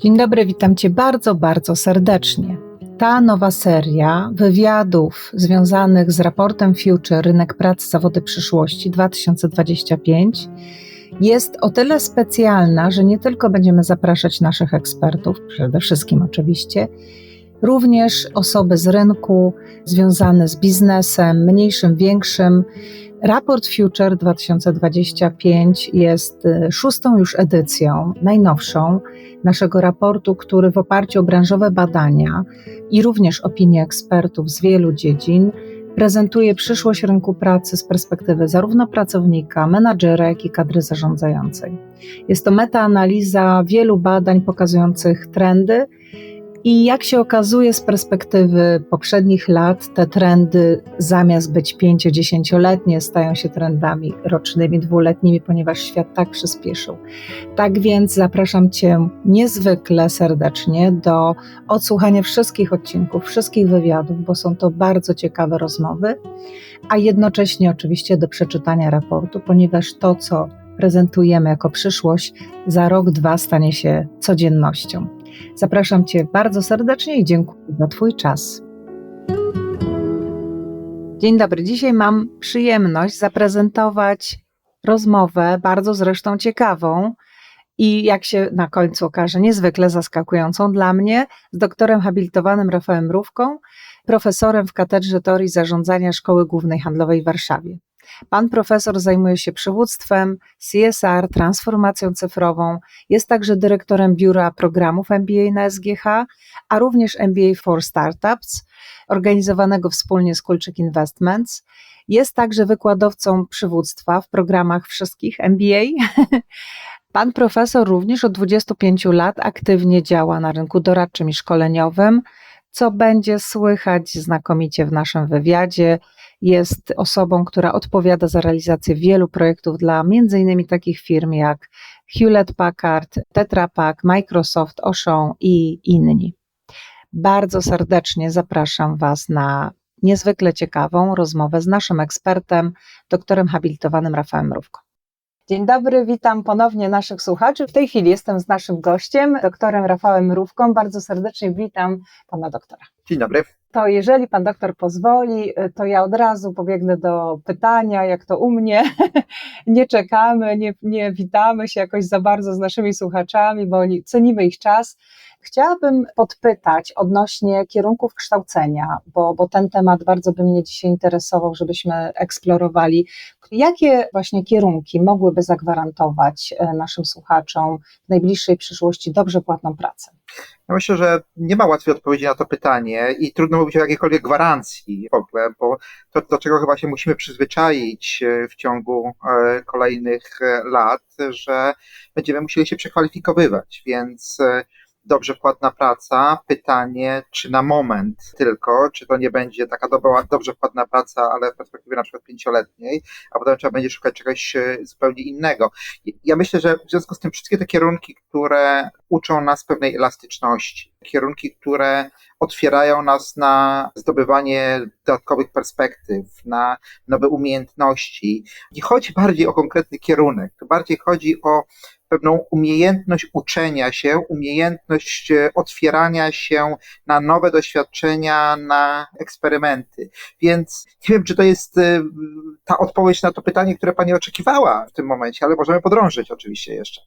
Dzień dobry, witam Cię bardzo, bardzo serdecznie. Ta nowa seria wywiadów związanych z raportem Future Rynek Pracy Zawody Przyszłości 2025 jest o tyle specjalna, że nie tylko będziemy zapraszać naszych ekspertów, przede wszystkim oczywiście, również osoby z rynku związane z biznesem, mniejszym, większym. Raport Future 2025 jest y, szóstą już edycją, najnowszą naszego raportu, który w oparciu o branżowe badania i również opinie ekspertów z wielu dziedzin prezentuje przyszłość rynku pracy z perspektywy zarówno pracownika, menadżera, jak i kadry zarządzającej. Jest to metaanaliza wielu badań pokazujących trendy i jak się okazuje z perspektywy poprzednich lat, te trendy zamiast być 5-10-letnie stają się trendami rocznymi, dwuletnimi, ponieważ świat tak przyspieszył. Tak więc zapraszam Cię niezwykle serdecznie do odsłuchania wszystkich odcinków, wszystkich wywiadów, bo są to bardzo ciekawe rozmowy, a jednocześnie oczywiście do przeczytania raportu, ponieważ to, co prezentujemy jako przyszłość, za rok, dwa stanie się codziennością. Zapraszam Cię bardzo serdecznie i dziękuję za Twój czas. Dzień dobry. Dzisiaj mam przyjemność zaprezentować rozmowę, bardzo zresztą ciekawą i jak się na końcu okaże, niezwykle zaskakującą dla mnie, z doktorem habilitowanym Rafałem Rówką, profesorem w Katedrze Teorii Zarządzania Szkoły Głównej Handlowej w Warszawie. Pan profesor zajmuje się przywództwem, CSR, transformacją cyfrową, jest także dyrektorem biura programów MBA na SGH, a również MBA for Startups, organizowanego wspólnie z Kulczyk Investments. Jest także wykładowcą przywództwa w programach wszystkich MBA. Pan profesor również od 25 lat aktywnie działa na rynku doradczym i szkoleniowym, co będzie słychać znakomicie w naszym wywiadzie jest osobą, która odpowiada za realizację wielu projektów dla m.in. takich firm jak Hewlett Packard, Tetra Pak, Microsoft, Auchan i inni. Bardzo serdecznie zapraszam Was na niezwykle ciekawą rozmowę z naszym ekspertem, doktorem habilitowanym Rafałem Mrówką. Dzień dobry, witam ponownie naszych słuchaczy. W tej chwili jestem z naszym gościem, doktorem Rafałem Mrówką. Bardzo serdecznie witam pana doktora. Dzień dobry to jeżeli pan doktor pozwoli, y, to ja od razu pobiegnę do pytania, jak to u mnie. nie czekamy, nie, nie witamy się jakoś za bardzo z naszymi słuchaczami, bo cenimy ich czas. Chciałabym podpytać odnośnie kierunków kształcenia, bo, bo ten temat bardzo by mnie dzisiaj interesował, żebyśmy eksplorowali. Jakie właśnie kierunki mogłyby zagwarantować e, naszym słuchaczom w najbliższej przyszłości dobrze płatną pracę? Ja myślę, że nie ma łatwej odpowiedzi na to pytanie i trudno mówić o jakiejkolwiek gwarancji w ogóle, bo to, do czego chyba się musimy przyzwyczaić e, w ciągu e, kolejnych lat, że będziemy musieli się przekwalifikowywać, więc dobrze płatna praca. Pytanie, czy na moment tylko, czy to nie będzie taka dobra, dobrze płatna praca, ale w perspektywie na przykład pięcioletniej, a potem trzeba będzie szukać czegoś e, zupełnie innego. Ja myślę, że w związku z tym wszystkie te kierunki, które uczą nas pewnej elastyczności, kierunki, które otwierają nas na zdobywanie dodatkowych perspektyw, na nowe umiejętności. Nie chodzi bardziej o konkretny kierunek, to bardziej chodzi o pewną umiejętność uczenia się, umiejętność e, otwierania się na nowe doświadczenia, na eksperymenty. Więc nie wiem, czy to jest e, ta odpowiedź na to pytanie, które Pani oczekiwała w tym momencie, ale możemy podrążyć oczywiście jeszcze.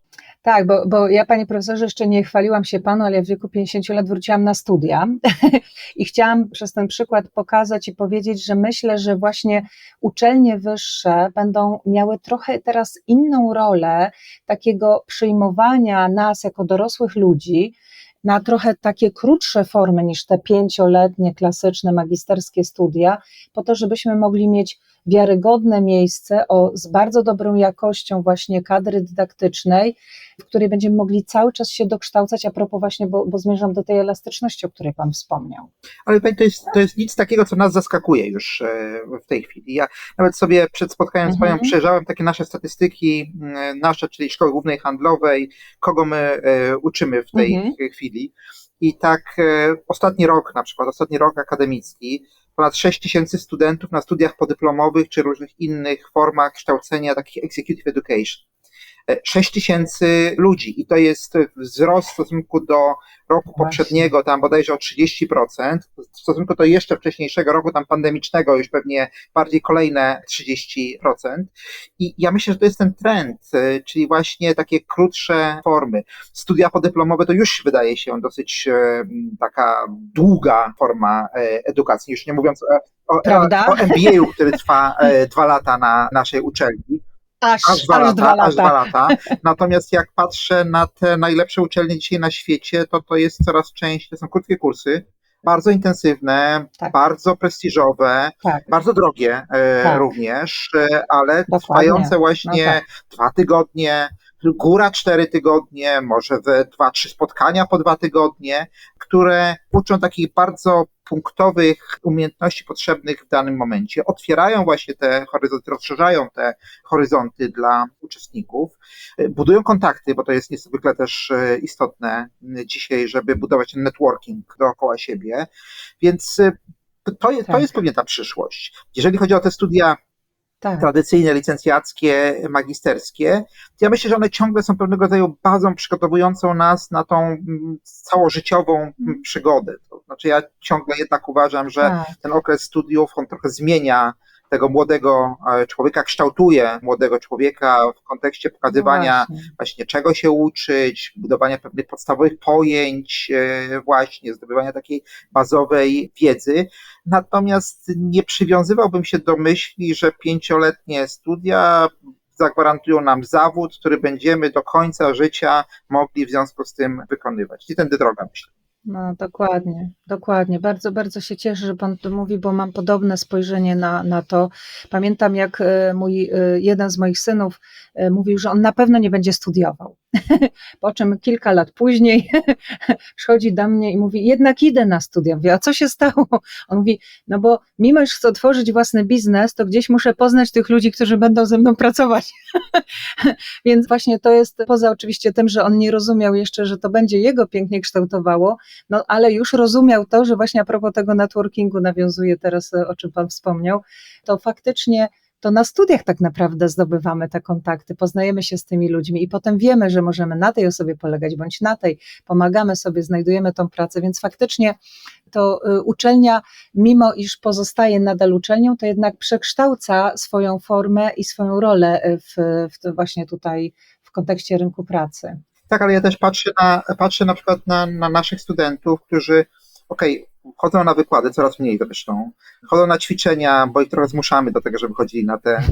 Tak, bo, bo ja, panie profesorze, jeszcze nie chwaliłam się panu, ale w wieku 50 lat wróciłam na studia i chciałam przez ten przykład pokazać i powiedzieć, że myślę, że właśnie uczelnie wyższe będą miały trochę teraz inną rolę takiego przyjmowania nas jako dorosłych ludzi, na trochę takie krótsze formy niż te pięcioletnie, klasyczne, magisterskie studia, po to, żebyśmy mogli mieć wiarygodne miejsce o, z bardzo dobrą jakością właśnie kadry dydaktycznej, w której będziemy mogli cały czas się dokształcać, a propos właśnie, bo, bo zmierzam do tej elastyczności, o której Pan wspomniał. Ale to jest, to jest nic takiego, co nas zaskakuje już e, w tej chwili. Ja nawet sobie przed spotkaniem mhm. z Panią przejrzałem takie nasze statystyki, nasze, czyli Szkoły Głównej Handlowej, kogo my e, uczymy w tej mhm. chwili. I tak e, ostatni rok, na przykład ostatni rok akademicki, ponad 6 tysięcy studentów na studiach podyplomowych czy różnych innych formach kształcenia, takich executive education. 6 tysięcy ludzi i to jest wzrost w stosunku do roku poprzedniego, tam bodajże o 30%, w stosunku do jeszcze wcześniejszego roku, tam pandemicznego, już pewnie bardziej kolejne 30%. I ja myślę, że to jest ten trend, y, czyli właśnie takie krótsze formy. Studia podyplomowe to już wydaje się dosyć e, taka długa forma e, edukacji, już nie mówiąc o, o, o MBA-u, który trwa dwa lata na naszej uczelni. Aż, Aż dwa, lata, dwa aż dwa lata. lata. Natomiast jak patrzę na te najlepsze uczelnie dzisiaj na świecie, to to jest coraz częściej, to są krótkie kursy, bardzo intensywne, Tak. bardzo prestiżowe, Tak, bardzo drogie e, Tak. również, e, ale Dokładnie. trwające właśnie No dwa tygodnie, góra cztery tygodnie, może we dwa, trzy spotkania po dwa tygodnie, które uczą takich bardzo punktowych umiejętności potrzebnych w danym momencie, otwierają właśnie te horyzonty, rozszerzają te horyzonty dla uczestników, budują kontakty, bo to jest niezwykle też e, istotne dzisiaj, żeby budować ten networking dookoła siebie, więc e, to jest, to Tak. jest pewnie ta przyszłość. Jeżeli chodzi o te studia tak. tradycyjne, licencjackie, magisterskie, ja myślę, że one ciągle są pewnego rodzaju bazą przygotowującą nas na tą mm, całożyciową mm, przygodę. To znaczy ja ciągle jednak uważam, że tak. ten okres studiów, on trochę zmienia tego młodego e, człowieka, kształtuje młodego człowieka w kontekście pokazywania No Właśnie. właśnie czego się uczyć, budowania pewnych podstawowych pojęć, e, właśnie zdobywania takiej bazowej wiedzy. Natomiast nie przywiązywałbym się do myśli, że pięcioletnie studia zagwarantują nam zawód, który będziemy do końca życia mogli w związku z tym wykonywać. I tędy droga, myślę. No, dokładnie, dokładnie. Bardzo, bardzo się cieszę, że Pan to mówi, bo mam podobne spojrzenie na, na to. Pamiętam, jak e, mój, e, jeden z moich synów e, mówił, że on na pewno nie będzie studiował. Po czym kilka lat później przychodzi do mnie i mówi, jednak idę na studia. Mówię, a co się stało? On mówi, no bo mimo, że chcę otworzyć własny biznes, to gdzieś muszę poznać tych ludzi, którzy będą ze mną pracować. Więc właśnie to jest, poza oczywiście tym, że on nie rozumiał jeszcze, że to będzie jego pięknie kształtowało, no ale już rozumiał to, że właśnie a propos tego networkingu nawiązuje teraz, e, o czym Pan wspomniał, to faktycznie to na studiach tak naprawdę zdobywamy te kontakty, poznajemy się z tymi ludźmi i potem wiemy, że możemy na tej osobie polegać bądź na tej, pomagamy sobie, znajdujemy tą pracę, więc faktycznie to y, uczelnia, mimo iż pozostaje nadal uczelnią, to jednak przekształca swoją formę i swoją rolę y, w, w właśnie tutaj w kontekście rynku pracy. Tak, ale ja też patrzę na, patrzę na przykład na, na naszych studentów, którzy, okej, chodzą na wykłady, coraz mniej zresztą, chodzą na ćwiczenia, bo ich trochę zmuszamy do tego, żeby chodzili na te e,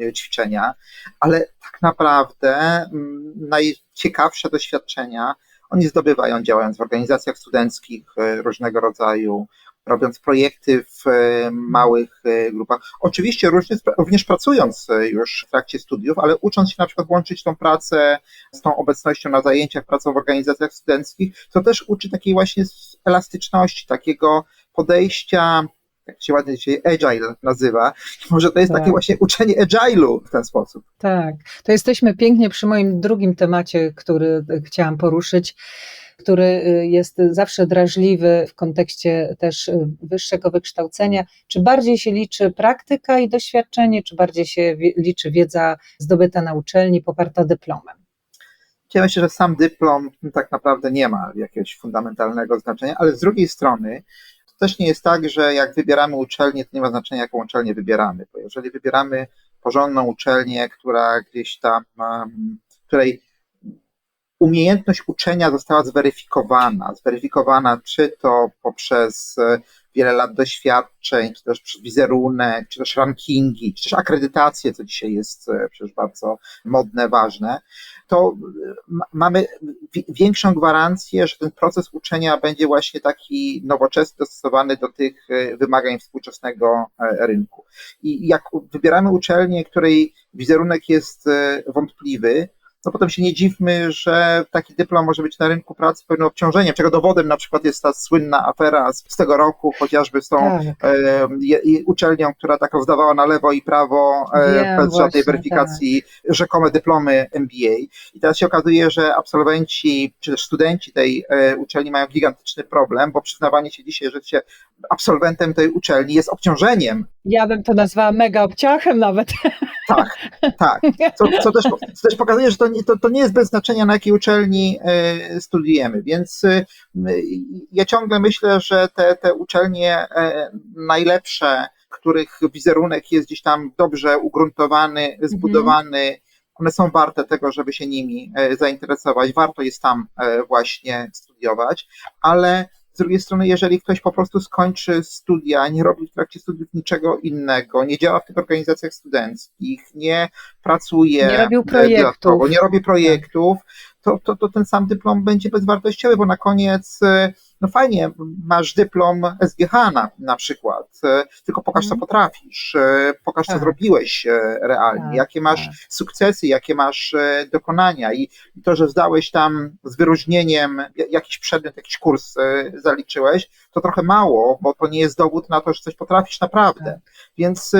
e, ćwiczenia, ale tak naprawdę mm, najciekawsze doświadczenia oni zdobywają działając w organizacjach studenckich e, różnego rodzaju, robiąc projekty w e, małych e, grupach. Oczywiście również, również pracując e, już w trakcie studiów, ale ucząc się na przykład łączyć tą pracę z tą obecnością na zajęciach, pracą w organizacjach studenckich, to też uczy takiej właśnie elastyczności, takiego podejścia, jak się ładnie dzisiaj agile nazywa, może to jest Tak. takie właśnie uczenie agile'u w ten sposób. Tak, to jesteśmy pięknie przy moim drugim temacie, który chciałam poruszyć, który y, jest zawsze drażliwy w kontekście też y, wyższego wykształcenia. Czy bardziej się liczy praktyka i doświadczenie, czy bardziej się liczy wiedza zdobyta na uczelni, poparta dyplomem? Ja myślę, że sam dyplom tak naprawdę nie ma jakiegoś fundamentalnego znaczenia, ale z drugiej strony to też nie jest tak, że jak wybieramy uczelnię, to nie ma znaczenia, jaką uczelnię wybieramy, bo jeżeli wybieramy porządną uczelnię, która gdzieś tam, której umiejętność uczenia została zweryfikowana, zweryfikowana czy to poprzez e, wiele lat doświadczeń, czy też przez wizerunek, czy też rankingi, czy też akredytacje, co dzisiaj jest e, przecież bardzo modne, ważne, to e, ma- mamy wi- większą gwarancję, że ten proces uczenia będzie właśnie taki nowoczesny, dostosowany do tych wymagań współczesnego rynku. I jak wybieramy uczelnię, której wizerunek jest wątpliwy, no potem się nie dziwmy, że taki dyplom może być na rynku pracy pewnym obciążeniem, czego dowodem na przykład jest ta słynna afera z, tego roku, chociażby z tą Tak. e, i uczelnią, która tak rozdawała na lewo i prawo e, bez żadnej właśnie, weryfikacji rzekome dyplomy MBA. I teraz się okazuje, że absolwenci czy też studenci tej e, uczelni mają gigantyczny problem, bo przyznawanie się dzisiaj, że się absolwentem tej uczelni jest obciążeniem. Ja bym to nazwała mega obciachem nawet. Tak, tak. Co, co, też, co też pokazuje, że to to, to nie jest bez znaczenia, na jakiej uczelni e, studiujemy. Więc e, ja ciągle myślę, że te, te uczelnie e, najlepsze, których wizerunek jest gdzieś tam dobrze ugruntowany, zbudowany, one są warte tego, żeby się nimi zainteresować. Warto jest tam właśnie studiować, ale z drugiej strony, jeżeli ktoś po prostu skończy studia, nie robi w trakcie studiów niczego innego, nie działa w tych organizacjach studenckich, nie pracuje, Nie robił projektów. nie robi projektów, to, to, to ten sam dyplom będzie bezwartościowy, bo na koniec, e, no fajnie, masz dyplom SGH na, na przykład, e, tylko pokaż, co Mhm. potrafisz, e, pokaż, co Tak. zrobiłeś e, realnie, Tak, jakie masz tak. sukcesy, jakie masz dokonania i to, że zdałeś tam z wyróżnieniem ja- jakiś przedmiot, jakiś kurs zaliczyłeś, to trochę mało, bo to nie jest dowód na to, że coś potrafisz naprawdę. Więc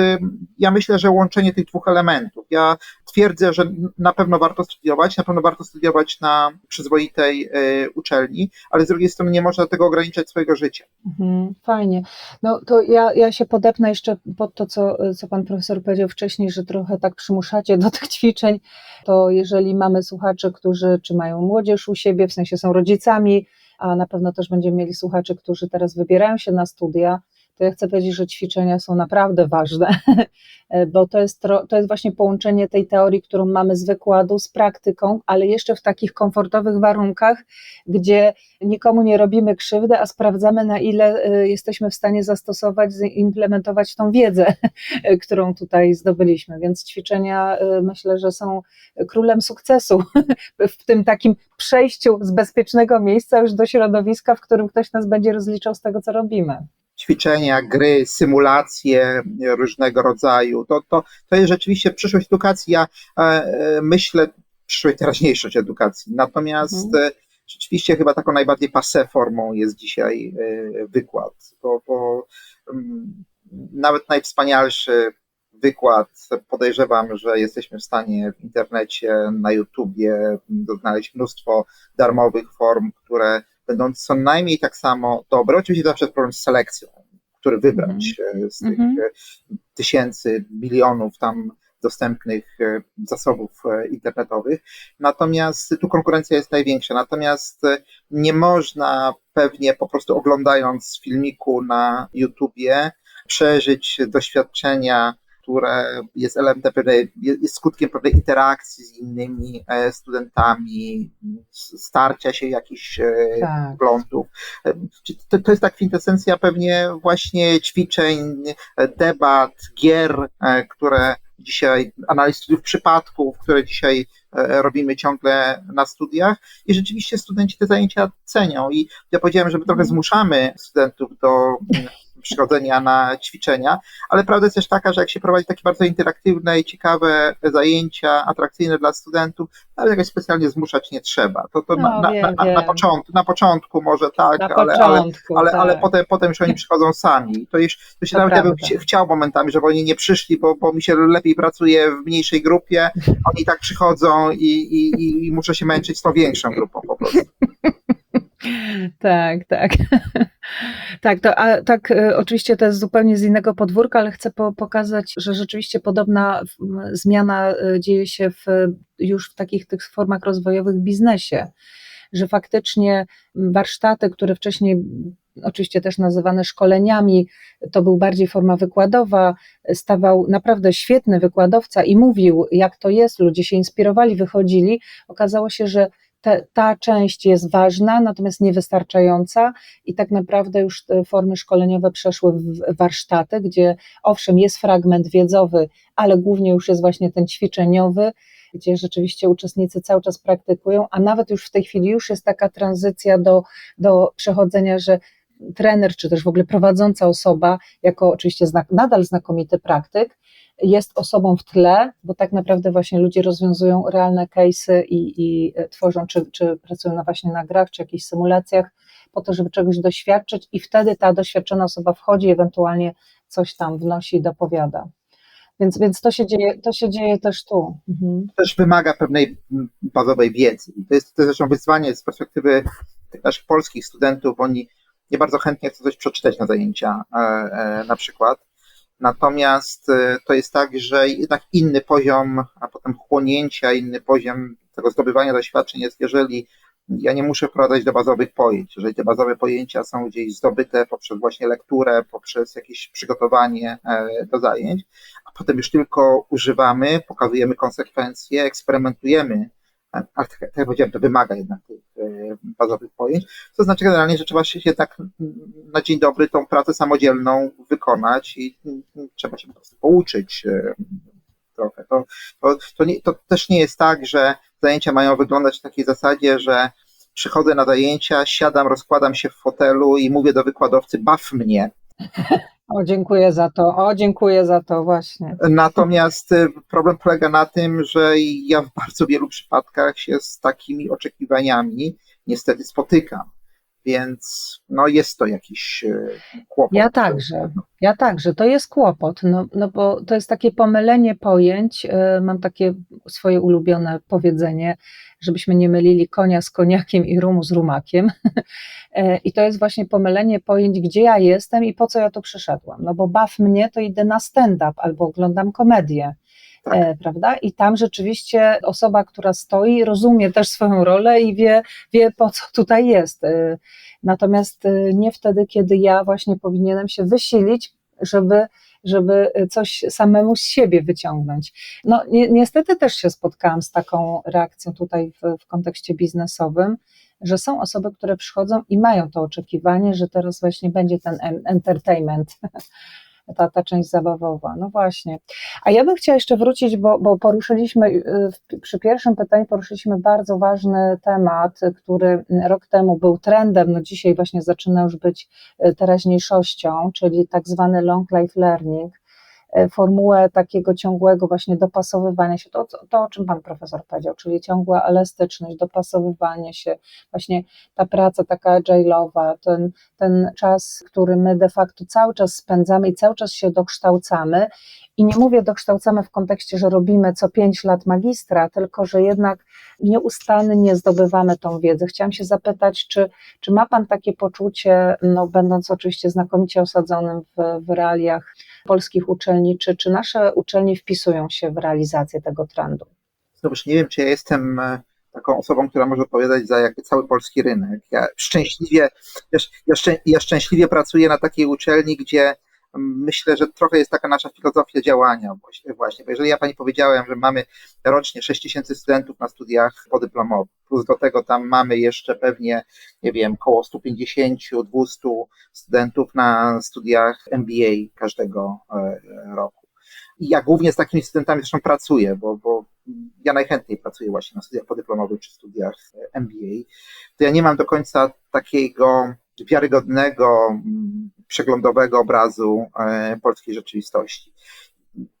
ja myślę, że łączenie tych dwóch elementów. Ja twierdzę, że na pewno warto studiować, na pewno warto studiować na przyzwoitej uczelni, ale z drugiej strony nie można do tego ograniczać swojego życia. Mhm, Fajnie. No to ja, ja się podepnę jeszcze pod to, co, co pan profesor powiedział wcześniej, że trochę tak przymuszacie do tych ćwiczeń. To jeżeli mamy słuchaczy, którzy czy mają młodzież u siebie, w sensie są rodzicami, a na pewno też będziemy mieli słuchaczy, którzy teraz wybierają się na studia, to ja chcę powiedzieć, że ćwiczenia są naprawdę ważne, bo to jest, to jest właśnie połączenie tej teorii, którą mamy z wykładu, z praktyką, ale jeszcze w takich komfortowych warunkach, gdzie nikomu nie robimy krzywdy, a sprawdzamy, na ile y, jesteśmy w stanie zastosować, implementować tą wiedzę, którą tutaj zdobyliśmy. Więc ćwiczenia y, myślę, że są królem sukcesu w tym takim przejściu z bezpiecznego miejsca już do środowiska, w którym ktoś nas będzie rozliczał z tego, co robimy. Ćwiczenia, gry, symulacje różnego rodzaju. To, to, to jest rzeczywiście przyszłość edukacji. Ja e, myślę, przyszłość teraźniejszość edukacji. Natomiast Mhm. e, rzeczywiście chyba taką najbardziej passe formą jest dzisiaj e, wykład, bo, bo mm, nawet najwspanialszy wykład, podejrzewam, że jesteśmy w stanie w internecie, na YouTubie znaleźć mnóstwo darmowych form, które będą co najmniej tak samo dobre. Oczywiście zawsze jest problem z selekcją, który wybrać e, z tych Mhm. e, tysięcy, milionów tam dostępnych e, zasobów internetowych. Natomiast tu konkurencja jest największa. Natomiast nie można pewnie po prostu oglądając filmiku na YouTubie przeżyć doświadczenia które jest elementem pewnej, jest skutkiem pewnej interakcji z innymi e, studentami, starcia się jakichś e, Tak. poglądów. E, To, to jest ta kwintesencja pewnie właśnie ćwiczeń, debat, gier, które dzisiaj, analiz studiów przypadków, które dzisiaj robimy ciągle na studiach i rzeczywiście studenci te zajęcia cenią i ja powiedziałem, że my trochę zmuszamy studentów do przychodzenia na ćwiczenia, ale prawda jest też taka, że jak się prowadzi takie bardzo interaktywne i ciekawe zajęcia, atrakcyjne dla studentów, nawet jakoś specjalnie zmuszać nie trzeba. To, to No, na, na, wiem, na, na, początku, na początku może tak, ale, ale, początku, ale, tak. ale potem, potem już oni przychodzą sami. To, już, to się To nawet ja bym prawda. chci- chciał momentami, żeby oni nie przyszli, bo, bo mi się lepiej pracuje w mniejszej grupie. Oni tak przychodzą i, i, i, i muszę się męczyć z tą większą grupą po prostu. Tak, tak. Tak, to, a, tak, e, oczywiście to jest zupełnie z innego podwórka, ale chcę po, pokazać, że rzeczywiście podobna zmiana e, dzieje się w, już w takich tych formach rozwojowych w biznesie, że faktycznie warsztaty, które wcześniej oczywiście też nazywane szkoleniami, to był bardziej forma wykładowa, stawał naprawdę świetny wykładowca i mówił, jak to jest, ludzie się inspirowali, wychodzili. Okazało się, że te, ta część jest ważna, natomiast niewystarczająca i tak naprawdę już formy szkoleniowe przeszły w warsztaty, gdzie owszem jest fragment wiedzowy, ale głównie już jest właśnie ten ćwiczeniowy, gdzie rzeczywiście uczestnicy cały czas praktykują, a nawet już w tej chwili już jest taka tranzycja do, do przechodzenia, że trener, czy też w ogóle prowadząca osoba, jako oczywiście znak, nadal znakomity praktyk, jest osobą w tle, bo tak naprawdę właśnie ludzie rozwiązują realne case'y i, i tworzą, czy, czy pracują na właśnie na grach, czy jakichś symulacjach, po to, żeby czegoś doświadczyć i wtedy ta doświadczona osoba wchodzi, ewentualnie coś tam wnosi i dopowiada. Więc, więc to, się dzieje, to się dzieje też tu. Mhm. Też wymaga pewnej bazowej wiedzy. To jest, to zresztą wyzwanie z perspektywy naszych polskich studentów. Oni nie bardzo chętnie chcą coś przeczytać na zajęcia e, e, na przykład. Natomiast e, to jest tak, że jednak inny poziom, a potem chłonięcia, inny poziom tego zdobywania doświadczeń jest, jeżeli ja nie muszę wprowadzać do bazowych pojęć. Jeżeli te bazowe pojęcia są gdzieś zdobyte poprzez właśnie lekturę, poprzez jakieś przygotowanie do zajęć, a potem już tylko używamy, pokazujemy konsekwencje, eksperymentujemy ale tak, jak powiedziałem, to wymaga jednak tych e, bazowych pojęć. To znaczy generalnie, że trzeba się jednak na dzień dobry tą pracę samodzielną wykonać i trzeba się po prostu pouczyć e, trochę. To, to, to, nie, to też nie jest tak, że zajęcia mają wyglądać w takiej zasadzie, że przychodzę na zajęcia, siadam, rozkładam się w fotelu i mówię do wykładowcy, baw mnie. O, dziękuję za to. O, dziękuję za to, właśnie. Natomiast y, problem polega na tym, że ja w bardzo wielu przypadkach się z takimi oczekiwaniami niestety spotykam. Więc no jest to jakiś y, kłopot. Ja także, ja także, to jest kłopot, no, no bo to jest takie pomylenie pojęć. Y, mam takie swoje ulubione powiedzenie, żebyśmy nie mylili konia z koniakiem i rumu z rumakiem. E, I to jest właśnie pomylenie pojęć, gdzie ja jestem i po co ja tu przyszedłem. No bo baw mnie, to idę na stand-up albo oglądam komedię. Tak. E, prawda? I tam rzeczywiście osoba, która stoi, rozumie też swoją rolę i wie, wie po co tutaj jest. E, natomiast nie wtedy, kiedy ja właśnie powinienem się wysilić, żeby żeby coś samemu z siebie wyciągnąć. No, ni niestety też się spotkałam z taką reakcją tutaj w, w kontekście biznesowym, że są osoby, które przychodzą i mają to oczekiwanie, że teraz właśnie będzie ten entertainment, ta, ta część zabawowa. No właśnie. A ja bym chciała jeszcze wrócić, bo, bo poruszyliśmy y, przy pierwszym pytaniu poruszyliśmy bardzo ważny temat, który rok temu był trendem, no dzisiaj właśnie zaczyna już być y, teraźniejszością, czyli tak zwany long life learning formułę takiego ciągłego właśnie dopasowywania się, to, to o czym Pan Profesor powiedział, czyli ciągła elastyczność, dopasowywanie się, właśnie ta praca taka agile'owa, ten, ten czas, który my de facto cały czas spędzamy i cały czas się dokształcamy i nie mówię dokształcamy w kontekście, że robimy co pięć lat magistra, tylko że jednak nieustannie zdobywamy tą wiedzę. Chciałam się zapytać, czy, czy ma Pan takie poczucie, no, będąc oczywiście znakomicie osadzonym w, w realiach polskich uczelni, czy, czy nasze uczelnie wpisują się w realizację tego trendu? Znowuż nie wiem, czy ja jestem e, taką osobą, która może odpowiadać za jakby cały polski rynek. Ja szczęśliwie, ja, ja, ja szczęśliwie pracuję na takiej uczelni, gdzie myślę, że trochę jest taka nasza filozofia działania właśnie, bo jeżeli ja Pani powiedziałem, że mamy rocznie 6 tysięcy studentów na studiach podyplomowych, plus do tego tam mamy jeszcze pewnie, nie wiem, około 150-200 studentów na studiach MBA każdego e, roku. I ja głównie z takimi studentami zresztą pracuję, bo, bo ja najchętniej pracuję właśnie na studiach podyplomowych czy studiach MBA, to ja nie mam do końca takiego wiarygodnego, mm, przeglądowego obrazu e, polskiej rzeczywistości.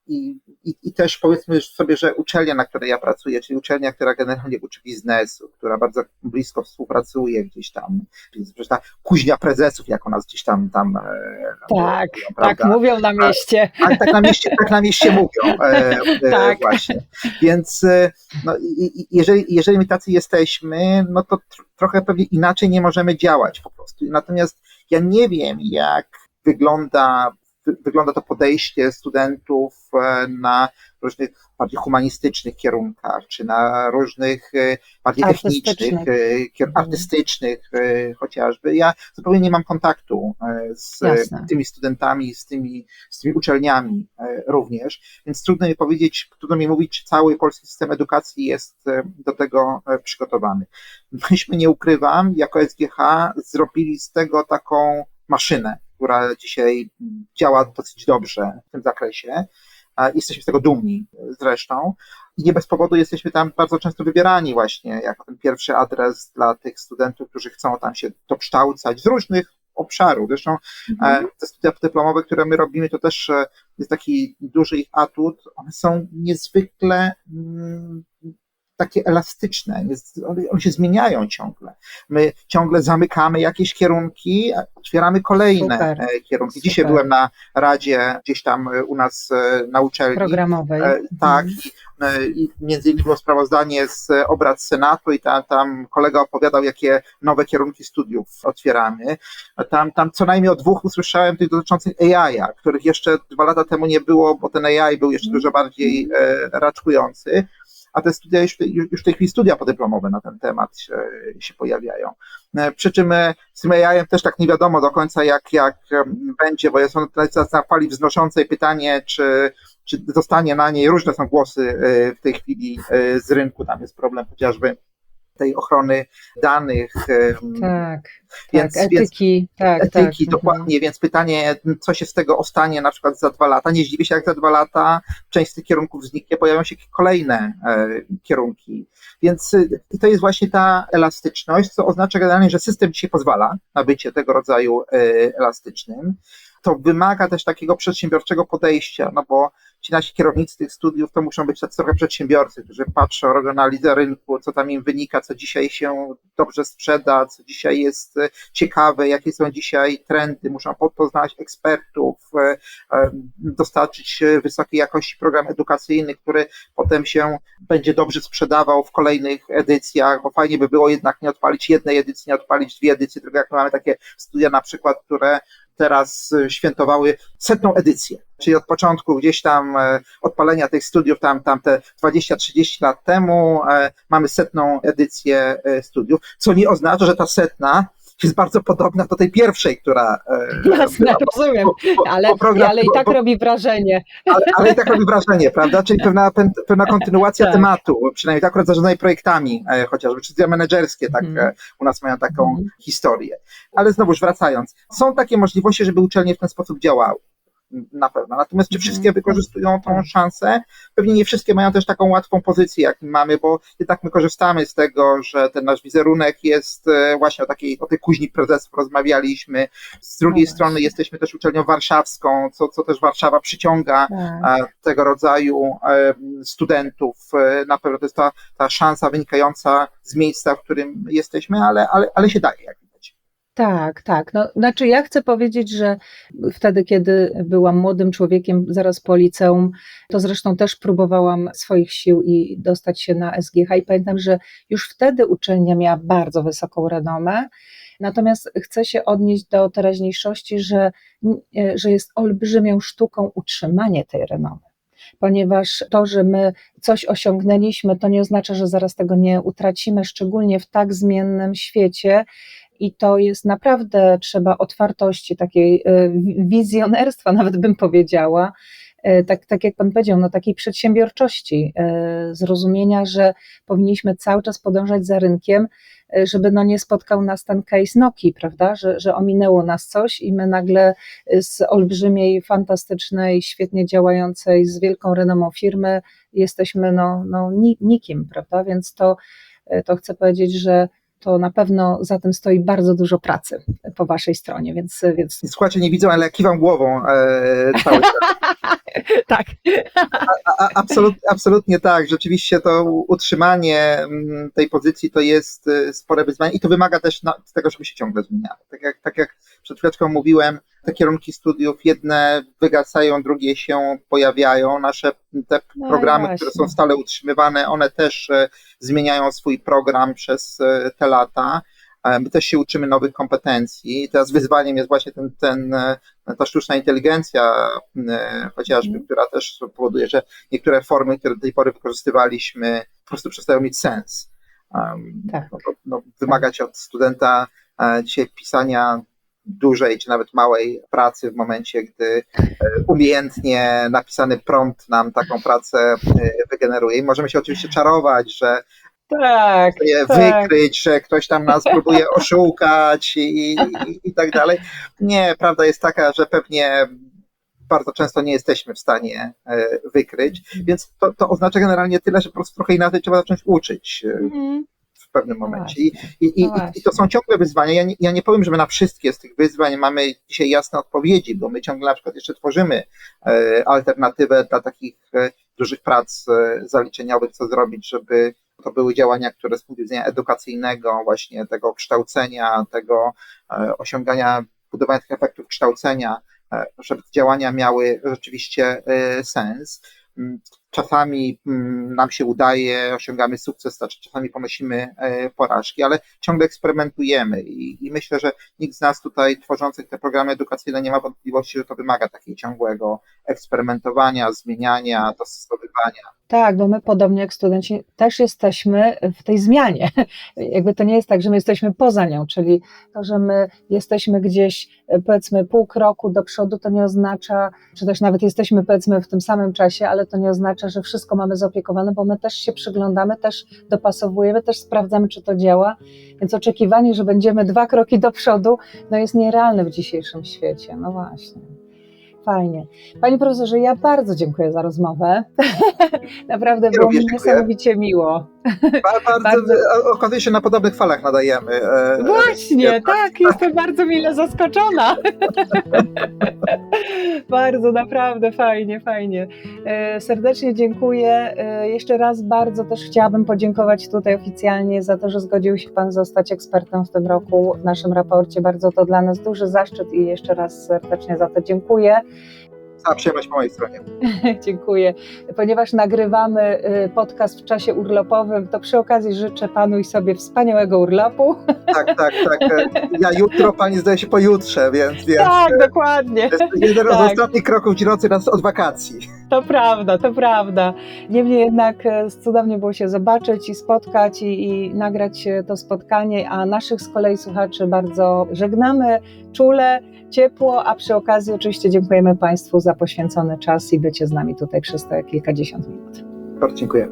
I, i, I też powiedzmy sobie, że uczelnia, na której ja pracuję, czyli uczelnia, która generalnie uczy biznesu, która bardzo blisko współpracuje gdzieś tam, ta kuźnia prezesów, jak u nas gdzieś tam tam. E, tak, mówią, tak mówią na mieście. Tak, tak, na mieście, tak na mieście mówią. E, tak. Właśnie. Więc no, i, jeżeli, jeżeli my tacy jesteśmy, no to tr trochę pewnie inaczej nie możemy działać po prostu. Natomiast ja nie wiem, jak wygląda wygląda to podejście studentów e, na różnych bardziej humanistycznych kierunkach, czy na różnych e, bardziej technicznych, e, mhm. artystycznych chociażby. Ja zupełnie nie mam kontaktu z Jasne. tymi studentami, z tymi, z tymi uczelniami również, więc trudno mi powiedzieć, trudno mi mówić, czy cały polski system edukacji jest do tego przygotowany. Myśmy, nie ukrywam, jako SGH zrobili z tego taką maszynę, która dzisiaj działa dosyć dobrze w tym zakresie. Jesteśmy z tego dumni zresztą. I nie bez powodu jesteśmy tam bardzo często wybierani właśnie jako ten pierwszy adres dla tych studentów, którzy chcą tam się dokształcać z różnych obszarów. Zresztą Mhm. te studia dyplomowe, które my robimy, to też jest taki duży ich atut. One są niezwykle mm, takie elastyczne, one się zmieniają ciągle. My ciągle zamykamy jakieś kierunki, otwieramy kolejne Super. e, kierunki. Dzisiaj Super. byłem na radzie gdzieś tam e, u nas e, na uczelni. Programowej. Tak, Mhm. i, między innymi było sprawozdanie z obrad Senatu i tam, tam kolega opowiadał, jakie nowe kierunki studiów otwieramy. Tam, tam co najmniej o dwóch usłyszałem tych dotyczących AI, których jeszcze dwa lata temu nie było, bo ten AI był jeszcze dużo bardziej raczkujący. A te studia, już, już w tej chwili studia podyplomowe na ten temat się, się pojawiają. E, Przy czym e, z tym AI też tak nie wiadomo do końca, jak, jak będzie, bo jest on teraz na fali wznoszącej pytanie, czy, czy zostanie na niej, różne są głosy e, w tej chwili z rynku, tam jest problem chociażby tej ochrony danych, em, Tak, więc, tak, więc etyki, tak, etyki, tak. mhm. dokładnie, więc pytanie, co się z tego ostanie na przykład za dwa lata. Nie zdziwię się, jak za dwa lata część z tych kierunków zniknie, pojawią się kolejne e, kierunki. Więc y, i to jest właśnie ta elastyczność, co oznacza generalnie, że system dzisiaj pozwala na bycie tego rodzaju e, elastycznym. To wymaga też takiego przedsiębiorczego podejścia, no bo ci nasi kierownicy tych studiów to muszą być tacy trochę przedsiębiorcy, którzy patrzą, robią analizę rynku, co tam im wynika, co dzisiaj się dobrze sprzeda, co dzisiaj jest e, ciekawe, jakie są dzisiaj trendy, muszą po to znaleźć ekspertów, e, e, dostarczyć wysokiej jakości program edukacyjny, który potem się będzie dobrze sprzedawał w kolejnych edycjach, bo fajnie by było jednak nie odpalić jednej edycji, nie odpalić dwie edycje, tylko jak mamy takie studia na przykład, które teraz e, świętowały setną edycję. Czyli od początku gdzieś tam e, odpalenia tych studiów, tam, tam te 20-30 lat temu, e, mamy setną edycję e, studiów, co nie oznacza, że ta setna jest bardzo podobna do tej pierwszej, która. e, Jasne, była, rozumiem, bo- bo- ale, program- ale i tak bo- robi wrażenie. ale, ale i tak robi wrażenie, prawda? Czyli pewna, pewna kontynuacja Tak. tematu, przynajmniej tak akurat zarządzanie projektami e, chociażby, czy studia menedżerskie tak e, u nas mają taką Mhm. historię. Ale znowuż wracając, są takie możliwości, żeby uczelnie w ten sposób działały. Na pewno. Natomiast czy Mhm. wszystkie wykorzystują tą Tak. szansę? Pewnie nie wszystkie mają też taką łatwą pozycję, jak mamy, bo jednak my korzystamy z tego, że ten nasz wizerunek jest e, właśnie o takiej, o tej kuźni prezesów rozmawialiśmy. Z drugiej No strony jesteśmy też uczelnią warszawską, co, co też Warszawa przyciąga Tak. tego rodzaju e, studentów. E, Na pewno to jest ta, ta szansa wynikająca z miejsca, w którym jesteśmy, ale, ale, ale się daje. Tak, tak. No, znaczy, ja chcę powiedzieć, że wtedy, kiedy byłam młodym człowiekiem, zaraz po liceum, to zresztą też próbowałam swoich sił i dostać się na SGH. I pamiętam, że już wtedy uczelnia miała bardzo wysoką renomę. Natomiast chcę się odnieść do teraźniejszości, że, że jest olbrzymią sztuką utrzymanie tej renomy. Ponieważ to, że my coś osiągnęliśmy, to nie oznacza, że zaraz tego nie utracimy, szczególnie w tak zmiennym świecie, i to jest naprawdę trzeba otwartości, takiej e, wizjonerstwa, nawet bym powiedziała, e, tak, tak jak Pan powiedział, no takiej przedsiębiorczości, e, zrozumienia, że powinniśmy cały czas podążać za rynkiem, żeby no nie spotkał nas ten case Nokii, prawda, że, że ominęło nas coś i my nagle z olbrzymiej, fantastycznej, świetnie działającej, z wielką renomą firmy jesteśmy no, no nikim, prawda, więc to, to chcę powiedzieć, że to na pewno za tym stoi bardzo dużo pracy po waszej stronie, więc... więc... Słuchajcie, nie widzą, ale kiwam głową e, cały czas. tak. A, a, absolut, absolutnie tak. Rzeczywiście to utrzymanie tej pozycji to jest spore wyzwanie i to wymaga też tego, żeby się ciągle zmieniało. Tak jak, tak jak przed chwileczką mówiłem, te kierunki studiów, jedne wygasają, drugie się pojawiają. Nasze te No programy, właśnie. które są stale utrzymywane, one też e, zmieniają swój program przez e, te lata. My też się uczymy nowych kompetencji. I teraz wyzwaniem jest właśnie ten, ten, ta sztuczna inteligencja, e, chociażby, Mhm. która też powoduje, że niektóre formy, które do tej pory wykorzystywaliśmy, po prostu przestają mieć sens. Tak. no, no, wymagać od studenta e, dzisiaj pisania dużej czy nawet małej pracy w momencie, gdy e, umiejętnie napisany prompt nam taką pracę wygeneruje. I możemy się oczywiście czarować, że Tak, je tak. wykryć, że ktoś tam nas próbuje oszukać i, i, i tak dalej. Nie, prawda jest taka, że pewnie bardzo często nie jesteśmy w stanie e, wykryć, więc to, to oznacza generalnie tyle, że po prostu trochę inaczej trzeba zacząć uczyć. E, Mhm. pewnym No momencie. I, i, i, No. I to są ciągle wyzwania. Ja nie, ja nie powiem, że my na wszystkie z tych wyzwań mamy dzisiaj jasne odpowiedzi, bo my ciągle na przykład jeszcze tworzymy e, alternatywę dla takich dużych prac zaliczeniowych, co zrobić, żeby to były działania, które z punktu widzenia edukacyjnego, właśnie tego kształcenia, tego e, osiągania, budowania tych efektów kształcenia, e, żeby te działania miały rzeczywiście e, sens. Mm, Czasami mm, nam się udaje, osiągamy sukces, a czasami ponosimy porażki, ale ciągle eksperymentujemy i, i myślę, że nikt z nas tutaj tworzących te programy edukacyjne nie ma wątpliwości, że to wymaga takiego ciągłego eksperymentowania, zmieniania, dostosowywania. Tak, bo my podobnie jak studenci też jesteśmy w tej zmianie. Jakby to nie jest tak, że my jesteśmy poza nią, czyli to, że my jesteśmy gdzieś e, powiedzmy pół kroku do przodu, to nie oznacza, czy też nawet jesteśmy powiedzmy w tym samym czasie, ale to nie oznacza, że wszystko mamy zaopiekowane, bo my też się przyglądamy, też dopasowujemy, też sprawdzamy, czy to działa. Więc oczekiwanie, że będziemy dwa kroki do przodu, no jest nierealne w dzisiejszym świecie. No właśnie. Fajnie. Panie profesorze, ja bardzo dziękuję za rozmowę. Naprawdę Ja było mi niesamowicie miło. Ba- Bardzo, Bardzo- Okazuje się, na podobnych falach nadajemy. e, Właśnie, e, tak, jestem bardzo mile zaskoczona. bardzo, naprawdę fajnie, fajnie. E, Serdecznie dziękuję. E, Jeszcze raz bardzo też chciałabym podziękować tutaj oficjalnie za to, że zgodził się Pan zostać ekspertem w tym roku w naszym raporcie. Bardzo to dla nas duży zaszczyt i jeszcze raz serdecznie za to dziękuję. Cała przyjemność po mojej stronie. Dziękuję. Ponieważ nagrywamy y, podcast w czasie urlopowym, to przy okazji życzę Panu i sobie wspaniałego urlopu. Tak, tak, tak. Ja jutro, pani zdaje się pojutrze, więc, więc Tak, dokładnie. to jest jeden z tak. ostatnich kroków dzielących nas od wakacji. To prawda, to prawda. Niemniej jednak e, cudownie było się zobaczyć i spotkać i, i nagrać e, to spotkanie, a naszych z kolei słuchaczy bardzo żegnamy czule, ciepło, a przy okazji oczywiście dziękujemy Państwu za poświęcony czas i bycie z nami tutaj przez te kilkadziesiąt minut. Bardzo dziękuję.